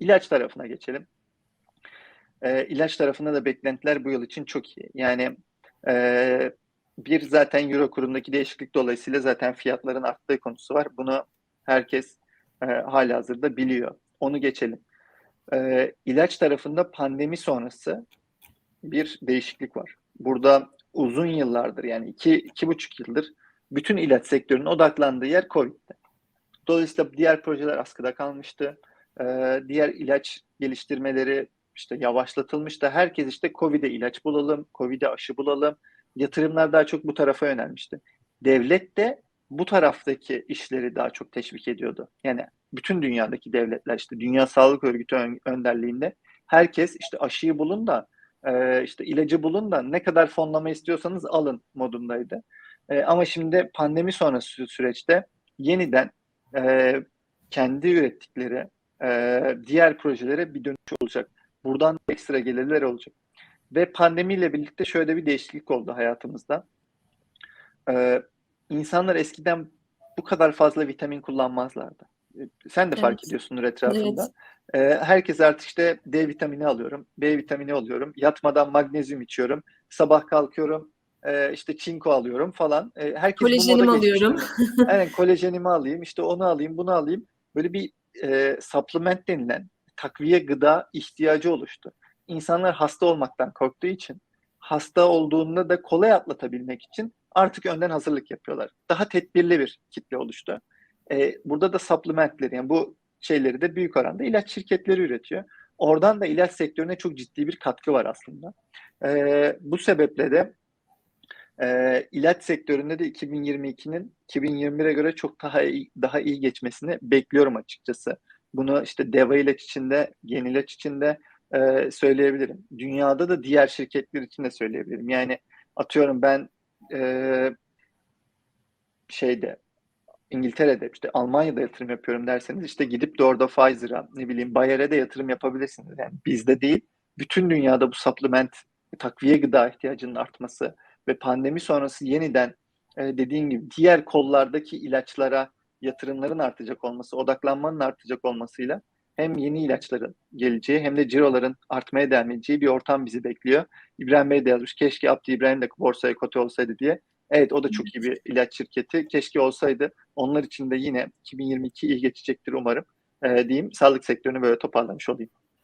İlaç tarafına geçelim. E, ilaç tarafında da beklentiler bu yıl için çok iyi. Yani e, bir zaten euro kurundaki değişiklik dolayısıyla zaten fiyatların arttığı konusu var. Bunu herkes e, hala hazırda biliyor. Onu geçelim. E, ilaç tarafında pandemi sonrası bir değişiklik var. Burada uzun yıllardır yani iki, iki buçuk yıldır bütün ilaç sektörünün odaklandığı yer COVID'de. Dolayısıyla diğer projeler askıda kalmıştı. Ee, diğer ilaç geliştirmeleri işte yavaşlatılmıştı. Herkes işte COVID'e ilaç bulalım, COVID'e aşı bulalım. Yatırımlar daha çok bu tarafa yönelmişti. Devlet de bu taraftaki işleri daha çok teşvik ediyordu. Yani bütün dünyadaki devletler işte Dünya Sağlık Örgütü önderliğinde herkes işte aşıyı bulun da e, işte ilacı bulun da ne kadar fonlama istiyorsanız alın modundaydı. E, ama şimdi pandemi sonrası süreçte yeniden e, kendi ürettikleri e, diğer projelere bir dönüş olacak. Buradan ekstra gelirler olacak. Ve pandemiyle birlikte şöyle bir değişiklik oldu hayatımızda. E, insanlar eskiden bu kadar fazla vitamin kullanmazlardı. Sen de evet. fark ediyorsundur etrafında. Evet. Ee, herkes artık işte D vitamini alıyorum, B vitamini alıyorum, yatmadan magnezyum içiyorum, sabah kalkıyorum, e, işte çinko alıyorum falan. E, herkes Kolajenimi alıyorum. Aynen kolajenimi alayım, işte onu alayım, bunu alayım. Böyle bir e, supplement denilen takviye gıda ihtiyacı oluştu. İnsanlar hasta olmaktan korktuğu için hasta olduğunda da kolay atlatabilmek için artık önden hazırlık yapıyorlar. Daha tedbirli bir kitle oluştu. E, burada da supplementleri yani bu şeyleri de büyük oranda ilaç şirketleri üretiyor. Oradan da ilaç sektörüne çok ciddi bir katkı var aslında. E, bu sebeple de e, ilaç sektöründe de 2022'nin 2021'e göre çok daha iyi, daha iyi geçmesini bekliyorum açıkçası. Bunu işte Deva ilaç içinde, Gen ilaç içinde e, söyleyebilirim. Dünyada da diğer şirketler için de söyleyebilirim. Yani atıyorum ben e, şeyde İngiltere'de işte Almanya'da yatırım yapıyorum derseniz işte gidip de orada Pfizer'a ne bileyim Bayer'e de yatırım yapabilirsiniz. Yani bizde değil bütün dünyada bu supplement takviye gıda ihtiyacının artması ve pandemi sonrası yeniden e, dediğim gibi diğer kollardaki ilaçlara yatırımların artacak olması, odaklanmanın artacak olmasıyla hem yeni ilaçların geleceği hem de ciroların artmaya devam edeceği bir ortam bizi bekliyor. İbrahim Bey de yazmış keşke Abdi İbrahim de borsaya kote olsaydı diye. Evet o da çok iyi bir ilaç şirketi. Keşke olsaydı. Onlar için de yine 2022 iyi geçecektir umarım. E, diyeyim. Sağlık sektörünü böyle toparlamış olayım.